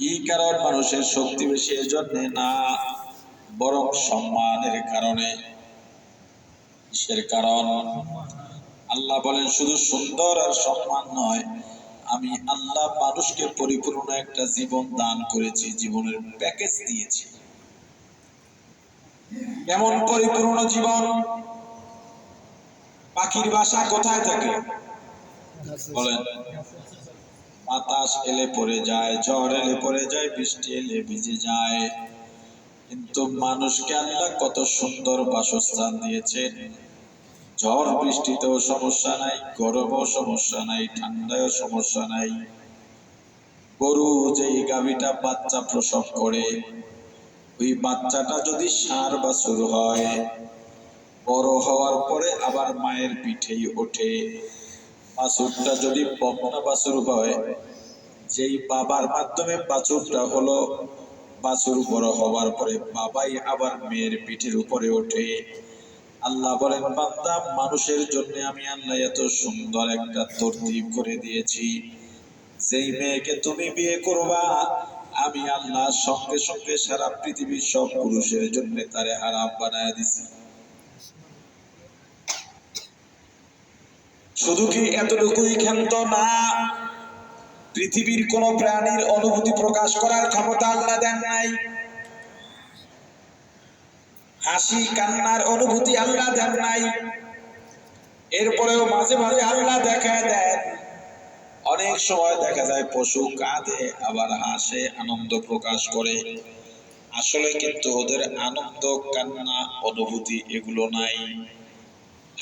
কি কারণ মানুষের শক্তি বেশি, এজন্য না, বরং সম্মানের কারণে। কিসের কারণ? আল্লাহ বলেন, শুধু সুন্দর আর সম্মান নয়, আমি আল্লাহ মানুষকে পরিপূর্ণ একটা জীবন দান করেছি, জীবনের প্যাকেজ দিয়েছি। কেমন পরিপূর্ণ জীবন পাখির বাসা কোথায় থাকে? বলেন। বাতাস এলে পড়ে যায়, ঝড় এলে পড়ে যায়, বৃষ্টি এলে ভিজে যায়। কিন্তু মানুষকে আল্লাহ কত সুন্দর বাসস্থান দিয়েছেন। ঝড়, বৃষ্টিতেও সমস্যা নাই, গরমও সমস্যা নাই, ঠান্ডায়ও সমস্যা নাই। গরু যে গাভীটা বাচ্চা প্রসব করে, ওই বাচ্চাটা যদি সার বা বাছুর হয়, বড় হওয়ার পরে আবার মায়ের পিঠেই ওঠে। বাছুরটা যদি বকনা বাছুর হয়, যেই বাবার মাধ্যমে বাছুরটা হলো বাছুর বড় হওয়ার পরে বাবাই আবার মেয়ের পিঠের উপরে ওঠে। আল্লাহ বলেন, বান্দা, মানুষের জন্য আমি আল্লাহ এত সুন্দর একটা তরতিব করে দিয়েছি। যেই মেয়েকে তুমি বিয়ে করবা, আমি আল্লাহ সঙ্গে সঙ্গে সারা পৃথিবীর সব পুরুষের জন্য তারে হারাম বানায় দিছি। শুধু কি এতটুকুই ক্ষান্ত না? পৃথিবীর কোন প্রাণীর অনুভূতি প্রকাশ করার ক্ষমতা আল্লাহ দেন নাই। হাসি, কান্নার অনুভূতি আল্লাহ দেন নাই। এরপরেও মাঝে মাঝে আল্লাহ দেখা দেন। অনেক সময় দেখা যায় পশু কাঁদে, আবার হাসে, আনন্দ প্রকাশ করে। আসলে কিন্তু ওদের আনন্দ, কান্না, অনুভূতি এগুলো নাই।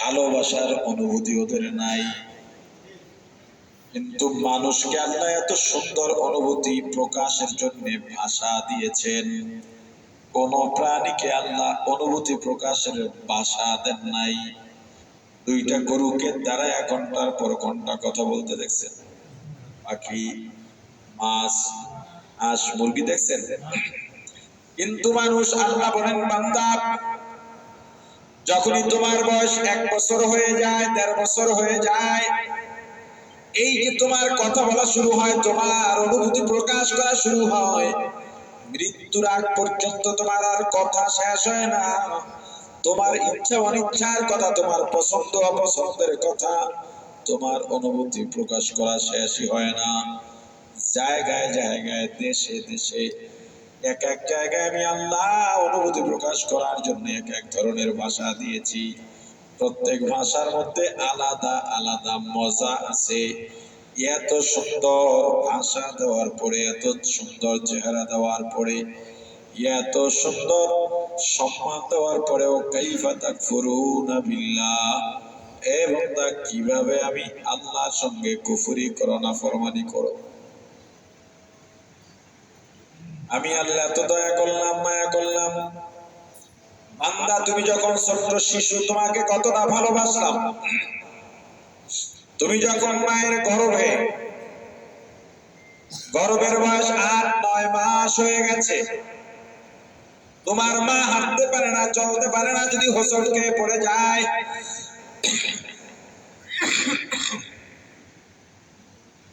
ভালোবাসার অনুভূতি ওদের নাই। কিন্তু মানুষকে আল্লাহ এত সুন্দর অনুভূতি প্রকাশের জন্য ভাষা দিয়েছেন। কোন প্রাণীকে আল্লাহ অনুভূতি প্রকাশের ভাষা দেন নাই। দুইটা গরুকে দ্বারা এক ঘণ্টার পর ঘণ্টা কথা বলতে দেখছেন। পাখি, মাছ, হাঁস, মুরগি দেখছেন? কিন্তু মানুষ আল্লাহ বলেন, বান্দা যখনই তোমার বয়স এক বছর হয়ে যায়, দেড় বছর হয়ে যায়, এই যে তোমার কথা বলা শুরু হয়, তোমার অনুভূতি প্রকাশ করা শুরু হয়, মৃত্যুর আগ পর্যন্ত তোমার আর কথা শেষ হয় না। তোমার ইচ্ছা, অনিচ্ছার কথা, তোমার পছন্দ, অপছন্দের কথা, তোমার অনুভূতি প্রকাশ করা শেষই হয় না। জায়গায় জায়গায়, দেশে দেশে এক এক জায়গায় আমি আল্লাহ অনুভূতি প্রকাশ করার জন্য এক এক ধরনের ভাষা দিয়েছি। প্রত্যেক ভাষার মধ্যে আলাদা আলাদা মজা আছে। এত সুন্দর ভাষা দেওয়ার পরে, এত সুন্দর চেহারা দেওয়ার পরে, এত সুন্দর সম্মান দেওয়ার পরেও কাইফা তাকফুরুনা বিল্লাহ। এ বান্দা, কীভাবে আমি আল্লাহর সঙ্গে কুফরি করো না ফরমানি করো? আমি আল্লাহ এত দয়া করলাম, মায়া করলাম। বান্দা, তুমি যখন ছোট্ট শিশু, তোমাকে কতটা ভালোবাসলাম। তুমি যখন মায়ের গর্ভে, গর্ভের বয়স আট, নয় মাস হয়ে গেছে, তোমার মা হাঁটতে পারে না, চলতে পারে না, যদি হোসট খেয়ে পড়ে যায়।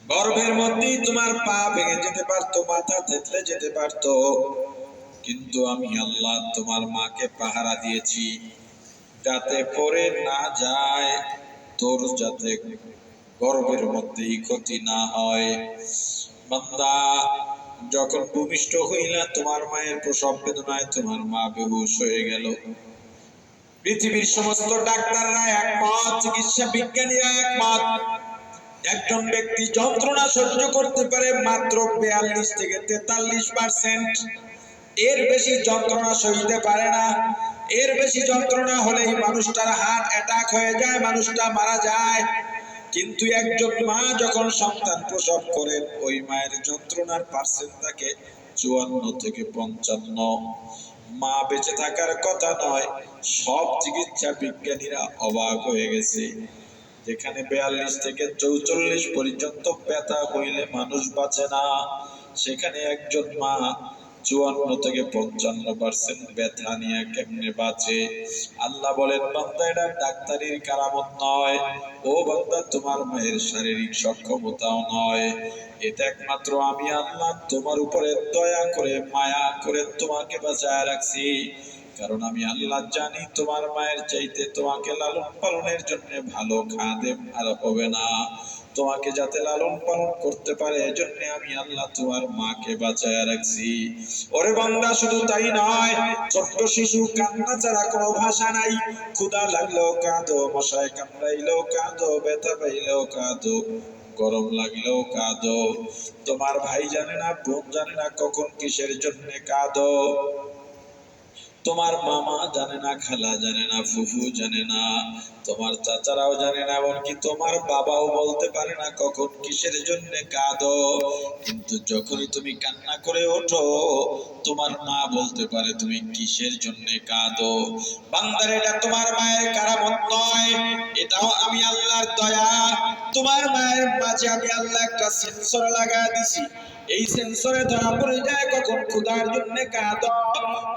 গর্ভের মধ্যেই তোমার পা ভেঙে যেতে পারতো, মাথা থেতলে যেতে পারতো। কিন্তু আমি আল্লাহ তোমার মাকে পাহারা দিয়েছি, যাতে পরে না যায়, তোর যাতে গর্ভের মধ্যেই ক্ষতি না হয়। বান্দা, যখন ভূমিষ্ঠ হইলা, তোমার মায়ের প্রসব বেদনায় তোমার মা বেহুশ হয়ে গেল। পৃথিবীর সমস্ত ডাক্তাররা একমত, চিকিৎসা বিজ্ঞানীরা একমত একজন ব্যক্তি যন্ত্রণা সহ্য করতে পারে মাত্র বিয়াল্লিশ থেকে তেতাল্লিশ পার্সেন্ট। এর বেশি যন্ত্রণা সইতে পারে না। এর বেশি যন্ত্রণা হলেই মানুষটার হার্ট অ্যাটাক হয়ে যায়, মানুষটা মারা যায়। কিন্তু একজন মা যখন সন্তান প্রসব করেন, ওই মায়ের যন্ত্রণার পার্সেন্ট থাকে চুয়ান্ন থেকে পঞ্চান্ন। মা বেঁচে থাকার কথা নয়, সব চিকিৎসা বিজ্ঞানীরা অবাক হয়ে গেছে। যেখানে বিয়াল্লিশ থেকে চৌচল্লিশ পর্যন্ত ব্যথা হইলে মানুষ বাঁচে না। সেখানে একজন মা চুয়ান্ন থেকে পঞ্চান্ন পার্সেন্ট ব্যথা নিয়ে কেমনে বাঁচে? আল্লাহ বলেন, বান্দা, এটা ডাক্তারির কারামত নয়। ও বান্দা, তোমার মায়ের শারীরিক সক্ষমতাও নয়। এটা একমাত্র আমি, আল্লাহ। তোমার উপরে দয়া করে, মায়া করে তোমাকে বাঁচায় রাখছি। কারণ আমি আল্লাহ জানি তোমার মায়ের চাইতে তোমাকে লালন পালনের জন্য ভালো খাদেম আর হবে না। তোমাকে যাতে লালন পালন করতে পারে, এজন্য আমি আল্লাহ তোমার মাকে বাঁচায় রাখছি। ওরে বান্দা, শুধু তাই নয়, ছোট্ট শিশু কান্না ছাড়া কোনো ভাষা নাই। ক্ষুধা লাগলেও কাঁদো, মশায় কামড়াইলেও কাঁদো, ব্যথা পাইলেও কাঁদো, গরম লাগলেও কাঁদো। তোমার ভাই জানে না, বোন জানে না কখন কিসের জন্য কাঁদো। তোমার মামা জানে না, খালা জানে না, ফুফু জানে না, তোমার চাচারাও জানে না, এমনকি তোমার বাবাও বলতে পারে না কখন কিসের জন্য কাঁদো। কিন্তু যখনই তুমি কান্না করে ওঠো, তোমার মা বলতে পারে তুমি কিসের জন্য কাঁদো। বান্দার এটা তোমার মায়ের কারামত নয়, এটাও আমি আল্লাহর দয়া। তোমার মায়ের মাঝে আমি আল্লাহ একটা সেন্সর লাগায় দিছি। এই সেন্সরে ধরা পড়ে যায় কখন ক্ষুধার জন্য কাঁদো,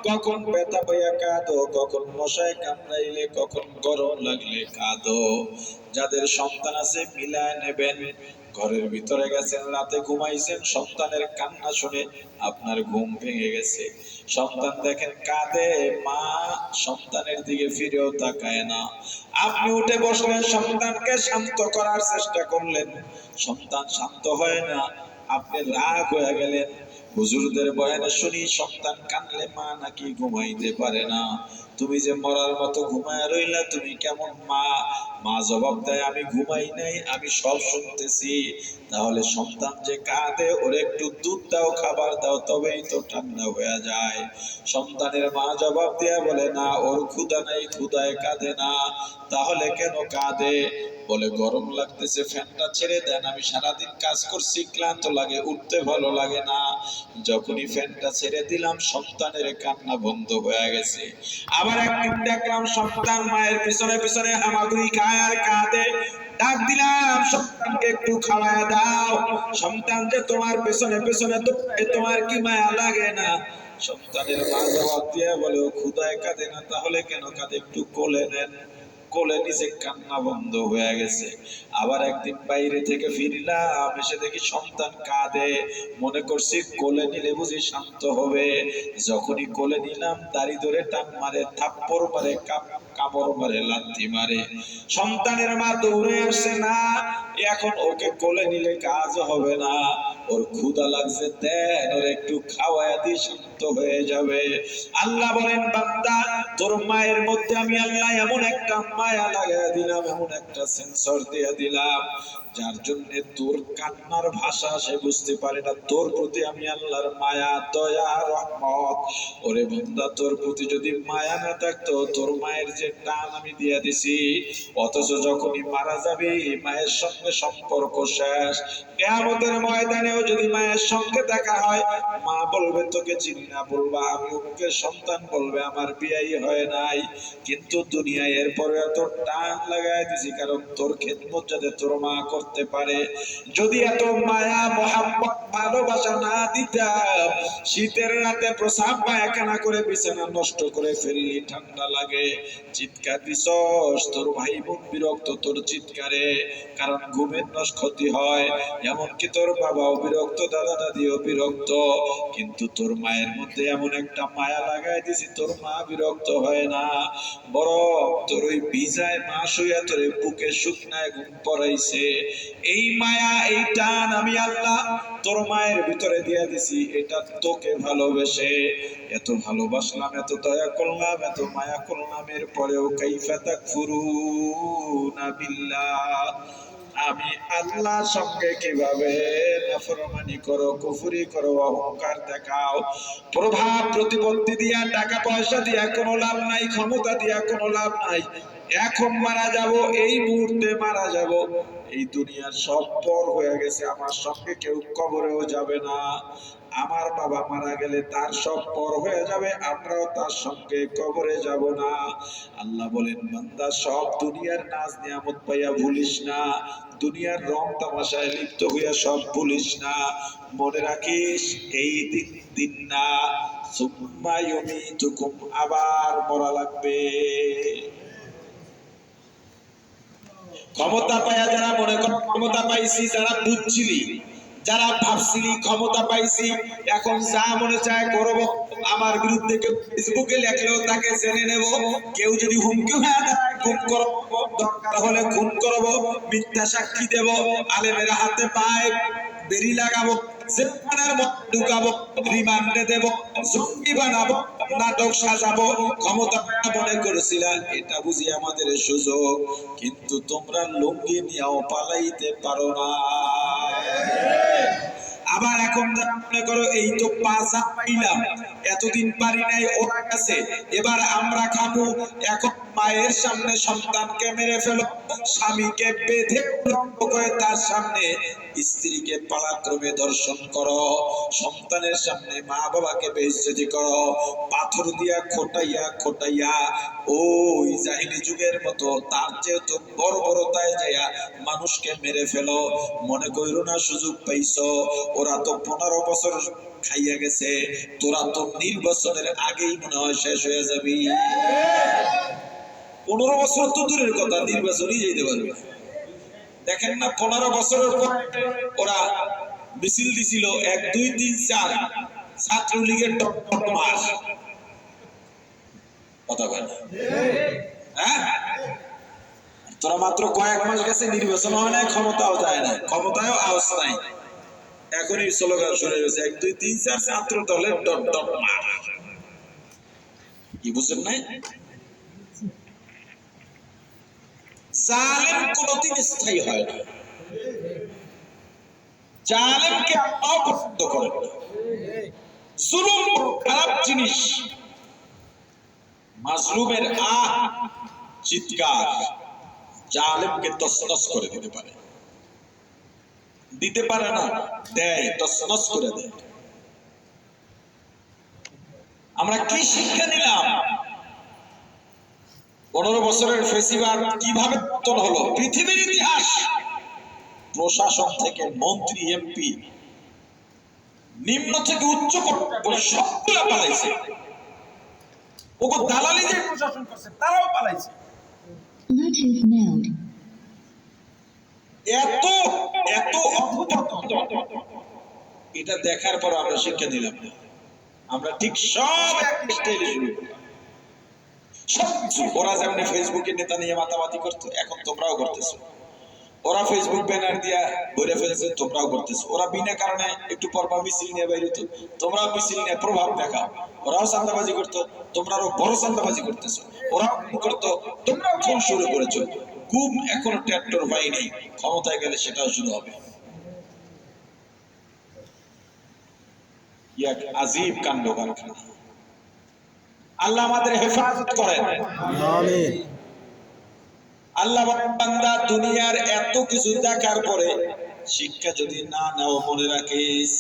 কখন ব্যথা পাইয়া কাঁদো, কখন মশায় কামড়াইলে, কখন গরম লাগলে কাঁদো। যাদের সন্তান আছে মিলায় নেবেন। ঘরের ভিতরে গেছেন, রাতে ঘুমাইছেন, সন্তানের কান্না শুনে আপনার ঘুম ভেঙে গেছে। সন্তান দেখেন কাঁদে, মা সন্তানের দিকে ফিরেও তাকায় না। আপনি উঠে বসলেন, সন্তানকে শান্ত করার চেষ্টা করলেন। সন্তান শান্ত হয় না। আপনি রাগ হয়ে গেলেন। হুজুরদের বয়ানে শুনি সন্তান কানলে মা নাকি ঘুমাইতে পারে না। তুমি যে মরার মতো ঘুমায় রইলা, তুমি কেমন মা? মা জবাব দেয়, আমি ঘুমাই নাই, আমি সব শুনতেছি। তাহলে সন্তান যে কাঁদে, ওর একটু দুধ দাও, খাবার দাও, তবেই তো ঠান্ডা হয়ে যায়। সন্তানের মা জবাব দেয়া বলে, না, ওর ক্ষুধা নাই, ক্ষুধায় কাঁদে না। তাহলে কেন কাঁদে? বলে, গরম লাগতেছে, ফ্যানটা ছেড়ে দেন, আমি সারাদিন কাজ করছি, ক্লান্ত লাগে, উঠতে ভালো লাগে না। যখনই ফ্যানটা ছেড়ে দিলাম, সন্তানের কান্না বন্ধ হয়ে গেছে। আবার একদিন দেখলাম সন্তান মায়ের পিছনে পিছনে হামাগুড়ি খায় আর কাঁদে। ডাক দিলাম, সন্তানকে একটু খাওয়ায় দাও। সন্তান যে তোমার পেছনে পেছনে তোমার কি মায়া লাগে না? সন্তানের মা জবাব দিয়ে বলে ক্ষুদায় কাঁদে না, তাহলে কেন কাঁদে? একটু কোলে নেন। কোলে নিচে কান্না বন্ধ হয়ে গেছে। আবার একদিন বাইরে থেকে ফিরলাম, এসে দেখি সন্তান কাঁদে। মনে করছি কোলে নিলে বুঝি শান্ত হবে। যখনই কোলে নিলাম, দাড়ি ধরে টান মারে, থাপ্পড় মারে কাপ- কামড় মারে লাথি মারে। সন্তানের মা দৌড়ে আসছে না, এখন ওকে কোলে নিলে কাজ হবে না। ওর ক্ষুধা লাগছে, দেন, ওর একটু খাওয়ায় দি, শান্ত হয়ে যাবে। আল্লাহ বলেন, বান্দা, তোর মায়ের মধ্যে আমি আল্লাহ এমন একটা মায়া লাগাই দিলাম, এমন একটা সেন্সর দিয়ে দিলাম, যার জন্য তোর কান্নার ভাষা সে বুঝতে পারে না। তোর প্রতি আমি আল্লাহর মায়া, দয়া, রহমত। ওরে বন্দা, তোর প্রতি যদি মায়া না থাকতো, তোর মায়ের যে টান আমি দিয়ে দিছি। অথচ যখনই মারা যাবে, মায়ের সঙ্গে সম্পর্ক শেষ। কেয়ামতের ময়দানেও যদি মায়ের সঙ্গে দেখা হয়, মা বলবে, তোকে চিনি না বলবা, আমি ওকে সন্তান বলবে, আমার বিয়াই হয় নাই। কিন্তু দুনিয়ায় এরপরে এত টান লাগাই দিছি, কারণ তোর খেদমত যাতে তোর মা করতে পারে। যদি এত মায়া মোহাম্মত ভালোবাসা না দিতাম, শীতের রাতে প্রসাব পায়খানা করে বিছানা নষ্ট করে ফেললি, ঠান্ডা লাগে। চিৎকার দিছস, তোর ভাই বোন বিরক্ত, তোর চিৎকারে। কারণ ঘুমের নষ্ট ক্ষতি হয়, এমনকি তোর বাবাও বিরক্ত দাদা দাদিও বিরক্ত। কিন্তু তোর মায়ের মধ্যে এমন একটা মায়া লাগাই দিছি, তোর মা বিরক্ত হয় না। বরং তোর ওই ভিজায় মা শুয়ে তোর বুকে শুকনায় ঘুম পড়াইছে। এই মায়া, এই টান আমি আল্লাহ তোর মায়ের ভিতরে দিয়ে দিছি, এটা তোকে ভালোবেসে। এত ভালোবাসলাম, এত দয়া করলাম, এত মায়া করলাম এর পরেও কাইফা তাকফুরুনা বিল্লাহ। আমি আল্লাহ সঙ্গে কীভাবে নাফরমানি করো, কুফুরি করো, অহংকার দেখাও? প্রভাব, প্রতিপত্তি দিয়া টাকা পয়সা দিয়া কোনো লাভ নাই, ক্ষমতা দিয়া কোনো লাভ নাই। এখন মারা যাব, এই মুহূর্তে মারা যাব। এই দুনিয়ার সব পর হয়ে গেছে, আমার সঙ্গে কেউ কবরেও যাবে না। আমার বাবা মারা গেলে তার সব পর হয়ে যাবে, আমরাও তার সঙ্গে কবরে যাব না। আল্লাহ বলেন, বান্দা, সব দুনিয়ার নাচ নিয়ামত পাইয়া ভুলিস না। দুনিয়ার রং তামাশায় লিপ্ত হইয়া সব ভুলিস না। মনে রাখিস, এই দিন দিন না। সুম্মা আবার মরা লাগবে। ক্ষমতা পাইয়া যারা মনে কর, ক্ষমতা পাইছি যারা বুঝছিলি, যারা ভাবছিলি, ক্ষমতা পাইছি, এখন যা মনে চায় করব, আমার বিরুদ্ধে কেউ ফেসবুকে লেখলেও তাকে জেনে নেব, কেউ যদি হুমকি হয়ে খুন করব, দরকার হলে খুন করব, মিথ্যা সাক্ষী দেব, আলেমের হাতে পায়, বেরি লাগাবো। জেলখানার মধ্যে ঢুকাবো রিমান্ডে দেব জঙ্গি বানাবো, নাটক সাজাবো, ক্ষমতা মনে করেছিলাম এটা বুঝি আমাদের সুযোগ। কিন্তু তোমরা লুঙ্গি নিয়েও পালাইতে পারো না। আবার এখন মনে করো, এই তো পাঁচা পাইলাম এতদিন পারি নাই ওর কাছে। এবার আমরা খাব। এখন মায়ের সামনে সন্তানকে মেরে ফেলো, স্বামীকে বেঁধে করে তার সামনে স্ত্রীকে পালাক্রমে দর্শন করো, সন্তানের সামনে মা বাবাকে বেইজ্জতি করো, পাথর দিয়া খোটাইয়া খোটাইয়া ওই জাহিনী যুগের মতো তার যেহেতু বড় বড়তায় যাইয়া মানুষকে মেরে ফেলো। মনে কইরো না, সুযোগ পাইছো। ওরা তো পনেরো বছর খাইয়া গেছে, তোরা তো নির্বাচনের আগেই মনে হয় শেষ হয়ে যাবি। পনেরো বছর তো দূরের কথা নির্বাচনই যেতে পারবে। দেখেন না, পনেরো বছরের পর ওরা মিছিল দিছিল, এক, দুই, তিন, চার। ছাত্রলীগের মাস কথা হ্যাঁ? তোরা মাত্র কয়েক মাস গেছে, নির্বাচন হয় না ক্ষমতাও যায় না ক্ষমতায়ও আওয়াজ নাই। এখনই স্লোগান শুরু হয়েছে এক, দুই, তিন, চার ছাত্র দলের ডট ডট মার কি বুঝেন নাই? জালেম কোনদিন স্থায়ী হয় না। জালেমকে আল্লাহ করেন জুলুম খারাপ জিনিস। মাজলুমের আ চিৎকার জালেমকে তসনস করে দিতে পারে। দিতে পারে না, দেয় তসনস করে দেয়। আমরা কি শিক্ষা নিলাম? পনেরো বছরের ফেসিবাদ কীভাবে পতন হলো? পৃথিবীর ইতিহাস। প্রশাসন থেকে মন্ত্রী, এমপি, নিম্ন থেকে উচ্চ সবগুলা পালাইছে। ওকে দালালি যে প্রশাসন করছে, তারাও পালাইছে। Bluetooth mode. এত এত এটা দেখার পর আমরা শিক্ষা নিলাম না। আমরা ঠিক সব ওরা যেমন ফেসবুকে নেতা নিয়ে মাতামাতি করতো, এখন তোমরাও করতেছো। ওরা ফেসবুক ব্যানার দিয়া ভরে ফেলছে, তোমরাও করতেছো। ওরা বিনা কারণে একটু পরপা মিছিল নিয়ে বাইরে হতো। তোমরাও মিছিল নিয়ে প্রভাব দেখাও। ওরাও চান্দাবাজি করতো, তোমরাও বড় চান্দাবাজি করতেছো। ওরাও করতো, তোমরাও খুন শুরু করেছ। গুম এখনও ট্র্যাক্টর পাইনি ক্ষমতায় গেলে সেটাও শুরু হবে। এক আজীব কাণ্ড কারখানা। আল্লাহ আমাদের হেফাজত করেন। আল্লাহ বান্দা দুনিয়ার এত কিছু দেখার পরে শিক্ষা যদি না নাও মনে রাখিস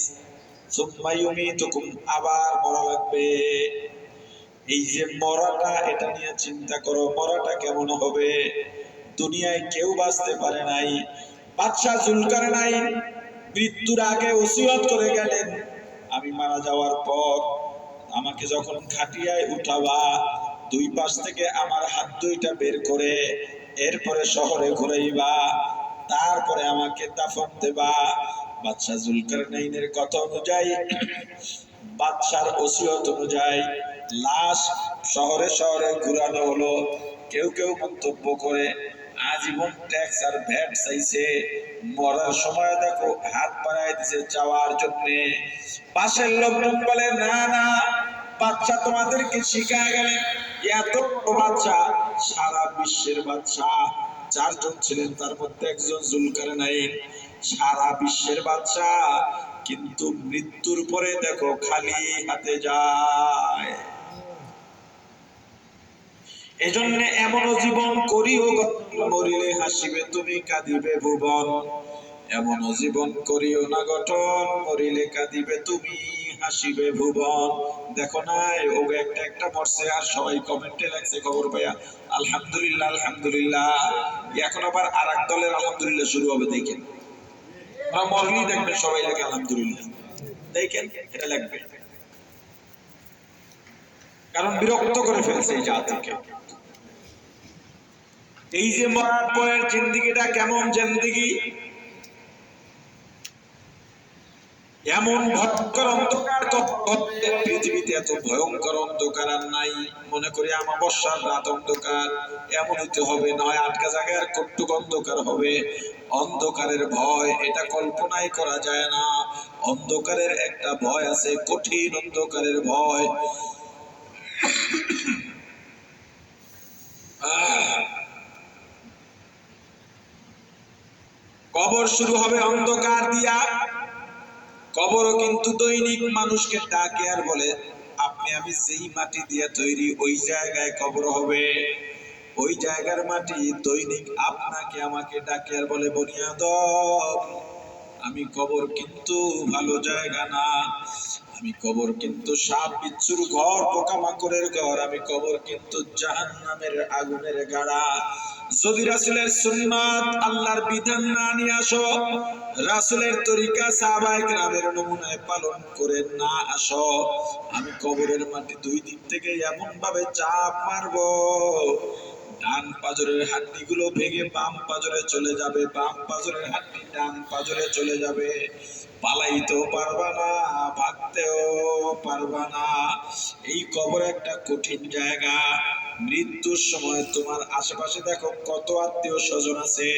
আবার মরা লাগবে। এই যে মরাটা এটা নিয়ে চিন্তা করো মরাটা কেমন হবে? দুনিয়ায় কেউ বাঁচতে পারে নাই। বাদশাহ জুলকার নাই মৃত্যুর আগে ওসিয়ত করে গেলেন। আমি মারা যাওয়ার পর আমাকে যখন খাটিয়ায় উঠাবা দুই পাশ থেকে আমার হাত দুইটা বের করে এরপরে শহরে ঘুরাইবা, তারপরে আমাকে দাফন দেবা। বাদশাহ জুলকার নাইনের কথা অনুযায়ী, বাদশার ওসিয়ত অনুযায়ী লাশ শহরে শহরে ঘুরানো হলো। কেউ কেউ মন্তব্য করে আজীবন ট্যাক্স আর ভ্যাট চাইছে। মরার সময় দেখো, হাত বাড়ায় দিছে চাওয়ার জন্যে। পাশের লোকজন বলে, না না, বাচ্চা তোমাদেরকে শিখায় গেলেন এত বাচ্চা, সারা বিশ্বের বাচ্চা। চারজন ছিলেন, তার মধ্যে একজন জুলকার নাইন সারা বিশ্বের বাচ্চা, কিন্তু মৃত্যুর পরে দেখো, খালি হাতে যায়। এজন্য এমন জীবন করিও মরিলে হাসিবে, তুমি কাঁদিবে ভুবন। এমন জীবন করিও না গঠন, মরিলে কাঁদিবে, তুমি হাসিবে ভুবন। দেখো না ওগে একটা একটা মরছে আর সবাই কমেন্টে লাগছে খবর পাইয়া, আলহামদুলিল্লাহ আলহামদুলিল্লাহ। এখন আবার আর এক দলের আলহামদুলিল্লাহ শুরু হবে, দেখেন। ওরা মরলেই দেখবেন সবাই লাগে আলহামদুলিল্লাহ। দেখেন, এটা লাগবে কারণ বিরক্ত করে ফেলছে এই জাতিকে। এই যে মরার পরের জিন্দিগিটা কেমন জিন্দিগি? এমন ভয়ঙ্কর অন্ধকার কত- পৃথিবীতে এত ভয়ঙ্কর অন্ধকার আর নাই। মনে করি আমাবস্যার রাত অন্ধকার। এমন হইতে হবে, নয় আটকা জায়গায় কটুক অন্ধকার হবে। অন্ধকারের ভয়, এটা কল্পনাই করা যায় না। অন্ধকারের একটা ভয় আছে, কঠিন অন্ধকারের ভয়। আহ! কবর শুরু হবে অন্ধকার দিয়া। কবরও কিন্তু দৈনিক মানুষকে ডাকে আর বলে, আপনি আমি যেই মাটি দিয়ে তৈরি, ওই জায়গায় কবর হবে। ওই জায়গার মাটি দৈনিক আপনাকে আমাকে ডাকে আর বলে বনিয়াদ আমি কবর কিন্তু ভালো জায়গা না। আমি কবর কিন্তু সাপ বিচ্ছুর ঘর, পোকামাকড়ের ঘর, আমি কবর কিন্তু জাহান্নামের আগুনের গাড়া। যদি রাসুলের সুন্নাত আল্লাহর বিধান না নিয়ে আসো, রাসুলের তরিকা সাহাবায়ে গ্রামের নমুনায় পালন করে না আসো। আমি কবরের মাটি দুই দিক থেকে এমন ভাবে চাপ মারবো, ডান পাজরের হাড্ডি গুলো ভেঙে বাম পাজরে চলে যাবে, বাম পাজরের হাড্ডি ডান পাজরে চলে যাবে। পালাইতেও পারবা না, ভাগতেও পারবা না। এই কবর একটা কঠিন জায়গা। মৃত্যুর সময় তোমার আশেপাশে দেখো কত আত্মীয় স্বজন আছে।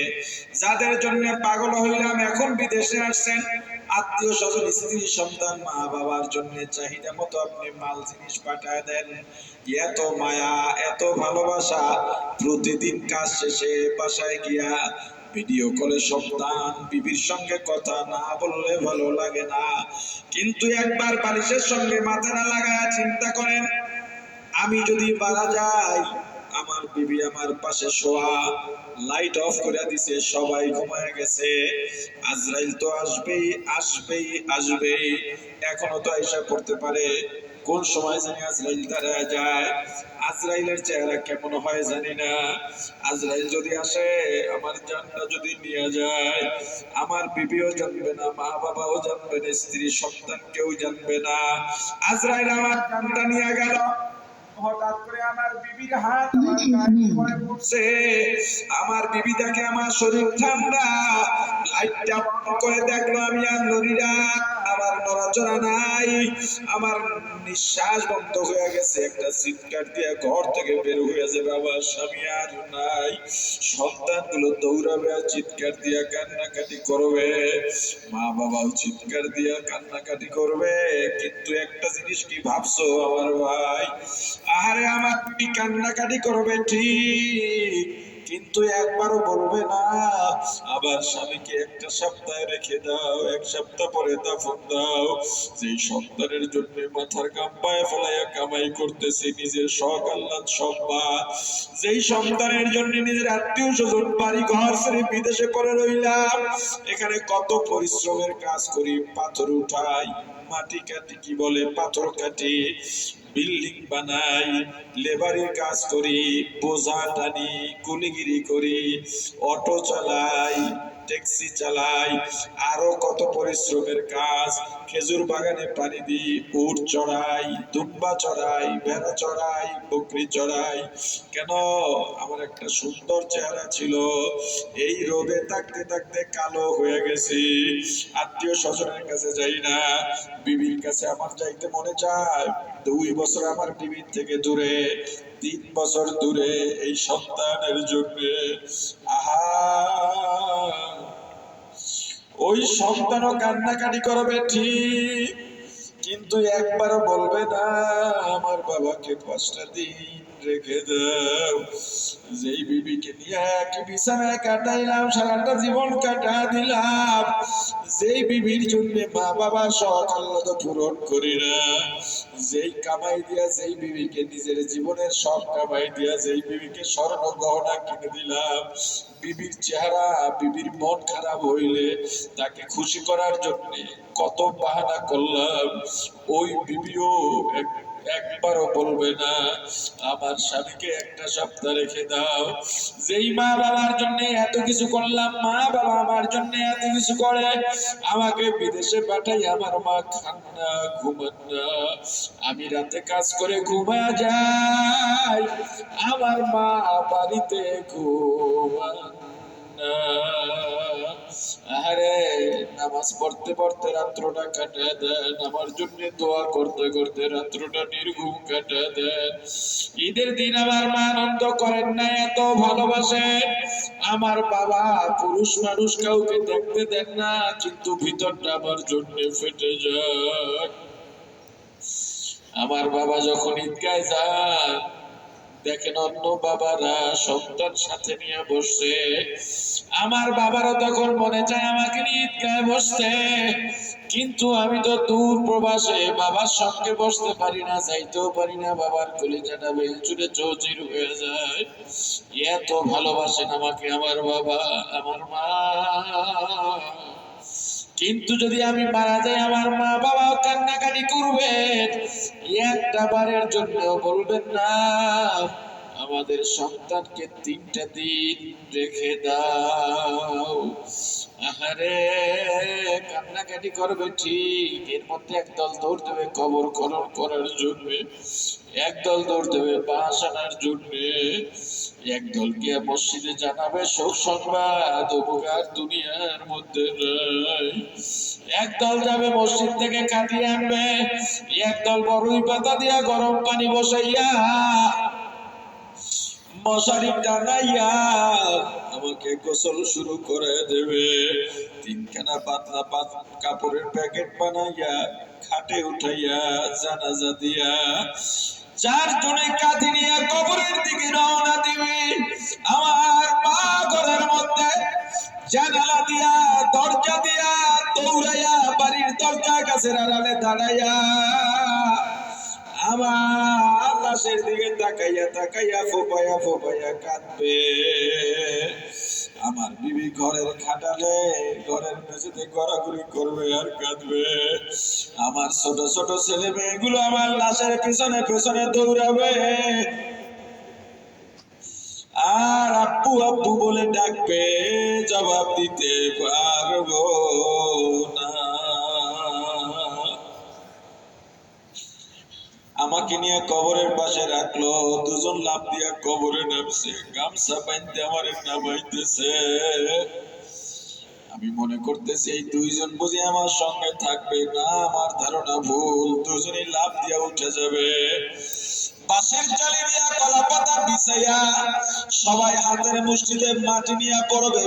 যাদের জন্য পাগল হইলাম, এখন বিদেশে আসছেন। আত্মীয় স্বজন, স্ত্রী, সন্তান, মা বাবার জন্য চাহিদা মতো আপনি মাল, জিনিস পাঠায় দেন। এত মায়া, এত ভালোবাসা। প্রতিদিন কাজ শেষে বাসায় গিয়া ভিডিও কলে সন্তান বিবির সঙ্গে কথা না বললে ভালো লাগে না। কিন্তু একবার বালিশের সঙ্গে মাথা না লাগায় চিন্তা করেন, আমি যদি মারা যাই আমার বিবি আমার পাশে শোয়া লাইট অফ করে দিছে, সবাই ঘুমায় গেছে। আজরাইল তো আসবেই আসবেই আসবেই। এখনও তো আইসা পড়তে পারে। কোন সময় জানি আজরাইল দাঁড়ায় যায়। আজরাইলের চেহারা কেমন হয় জানি না। আজরাইল যদি আসে, আমার জানটা যদি নিয়ে যায়, আমার বিবিও জানবে না মা বাবাও জানবে না, স্ত্রী সন্তান কেউ জানবে না। আজরাইল আমার জানটা নিয়ে গেল। হঠাৎ করে আমার বিবির হাত আমার গায়ে পড়ে পড়ছে। আমার বিবি দেখে আমার শরীর ঠান্ডা। লাইটটা করে দেখল আমি আর নড়ি না। আমার নড়াচড়া নাই। আমার নিঃশ্বাস বন্ধ হয়ে গেছে। একটা চিৎকার দিয়ে ঘর থেকে বের হয়ে যাবে। আমার স্বামী আর নাই। সন্তানগুলো দৌড়াবে আর চিৎকার দিয়ে কান্নাকাটি করবে। মা বাবাও চিৎকার দিয়ে কান্নাকাটি করবে। কিন্তু একটা জিনিস কি ভাবছ আমার ভাই? আহারে আমার কান্নাকাটি করবে? ঠিক কিন্তু একবারও বলবে না। আবার স্বামীকে একটা সপ্তাহ রেখে দাও, এক সপ্তাহ পরে দাফন দাও। যেই সন্তানের জন্য মাথার কাম পায়ে ফেলাইয়া কামাই করতেছে, নিজের শখ আল্লাহ সব যেই সন্তানের জন্য নিজের আত্মীয় স্বজন বাড়ি ঘর ছেড়ে বিদেশে করে রইলাম, এখানে কত পরিশ্রমের কাজ করি, পাথর উঠাই। মাটি কাটি, কি বলে, পাথর কাটি, বিল্ডিং বানাই, লেবারের কাজ করি, বোঝা টানি, কুলিগিরি করি, অটো চালাই ট্যাক্সি চালাই, আরও কত পরিশ্রমের কাজ। খেজুর বাগানে পানি দিই উট চড়াই, দুম্বা চড়াই বেড়া চড়াই, বকরি চড়াই। কেন? আমার একটা সুন্দর চেহারা ছিল। এই রোদে থাকতে থাকতে কালো হয়ে গেছি। আত্মীয় স্বজনের কাছে যাই না। বিবির কাছে আমার যাইতে মনে চায়। দুই বছর আমার বিবির থেকে দূরে, তিন বছর দূরে এই সন্তানের জন্য। আহা! ওই সন্তানও কান্নাকাটি করবে ঠিক কিন্তু একবার বলবে না আমার বাবাকে কষ্ট দিন। যেই বিবিকে নিয়ে এক কাটাইলাম, সারাটা জীবন কাটা দিলাম। যেই বিবির জন্য মা বাবার শখ আল্লাহ তো পূরণ করি না। যেই কামাই দিয়া যেই বিবিকে নিজের জীবনের সব কামাই দিয়া যেই বিবিকে স্বর্ণ গহনা কিনে দিলাম, বিবির চেহারা, বিবির মন খারাপ হইলে তাকে খুশি করার জন্য কত বাহানা করলাম। ওই বিবিও এক- একবারও বলবে না। আমার স্বামীকে একটা সপ্তাহ রেখে দাও। যেই মা বাবার জন্য এত কিছু করলাম, মা বাবা আমার জন্য এত কিছু করে, আমাকে বিদেশে পাঠাই আমার মা খান না ঘুমান না আমি রাতে কাজ করে ঘুমা যাই, আমার মা বাড়িতে ঘুমান না আরে নামাজ পড়তে পড়তে রাত্রটা কাটা দেন। আমার জন্য দোয়া করতে করতে রাত্রটা নির্ঘুম কাটা দেন। ঈদের দিন আমার মা আনন্দ করেন না, এত ভালোবাসেন। আমার বাবা পুরুষ মানুষ কাউকে দেখতে দেন না, কিন্তু ভিতরটা আমার জন্য ফেটে যায়। আমার বাবা যখন ঈদগায় যান দেখেন অন্য বাবারা সন্তান সাথে নিয়ে বসছে। আমার বাবারও তখন মনে চায় আমাকে নিয়ে ঈদগায় বসতে। কিন্তু আমি তো দূর প্রবাসে বাবার সঙ্গে বসতে পারি না, যাইতেও পারি না, বাবার কলিজাটা বেলচুরে চৌচির হয়ে যায়। এত ভালোবাসেন আমাকে আমার বাবা, আমার মা। কিন্তু যদি আমি মারা যাই, আমার মা বাবা কান্নাকাটি করবেন একটা বারের জন্য বলবেন না। আমাদের সন্তানকে তিনটা দিন রেখে দাও। আহারে, কান্নাকাটি করবে ঠিক। এর মধ্যে একদল দৌড় দেবে কবর খনন করার জন্য। একদল দৌড় দেবে বাস আনার জন্য। একদল গিয়ে মসজিদে জানাবে, শোক সংবাদ, উপকার দুনিয়ার মধ্যে একদল যাবে মসজিদ থেকে কাটিয়ে আনবে। একদল বড়ই পাতা দিয়া গরম পানি বসাইয়া মশারি টানাইয়া আমাকে গোসল শুরু করে দেবে। তিনখানা পাতলা পাত কাপড়ের প্যাকেট বানাইয়া, খাটে উঠাইয়া, জানাজা দিয়া চারজনে কাঁধে নিয়ে কবরের দিকে রওনা দিবে। আমার মা ঘরের মধ্যে জানালা দিয়া, দরজা দিয়া দৌড়াইয়া, বাড়ির দরজা কাছে আড়ালে দাঁড়াইয়া, আমার লাশের দিকে তাকাইয়া তাকাইয়া ফোপাইয়া ফোপাইয়া কাঁদবে। আমার বিবি ঘরের খাটালে, ঘরের মেঝেতে গড়াগড়ি করবে আর কাঁদবে। আমার ছোট ছোট ছেলে মেয়েগুলো আমার লাশের পেছনে পেছনে দৌড়াবে। আর আপু আব্বু বলে ডাকবে, জবাব দিতে পারব না। আমাকে নিয়ে কবরের পাশে রাখল দুজন লাভ দিয়া কবরে নামছে, গামছা বাইতে আমার নামাইতেছে আমি মনে করতেছি এই দুইজন বুঝি আমার সঙ্গে থাকবে না, আমার ধারণা ভুল, দুজনই লাভ দিয়া উঠে যাবে। বাঁশের চালি দিয়া কলা পাতা বিছাইয়া সবাই হাতের মুষ্টিতে মাটি নিয়ে পড়বে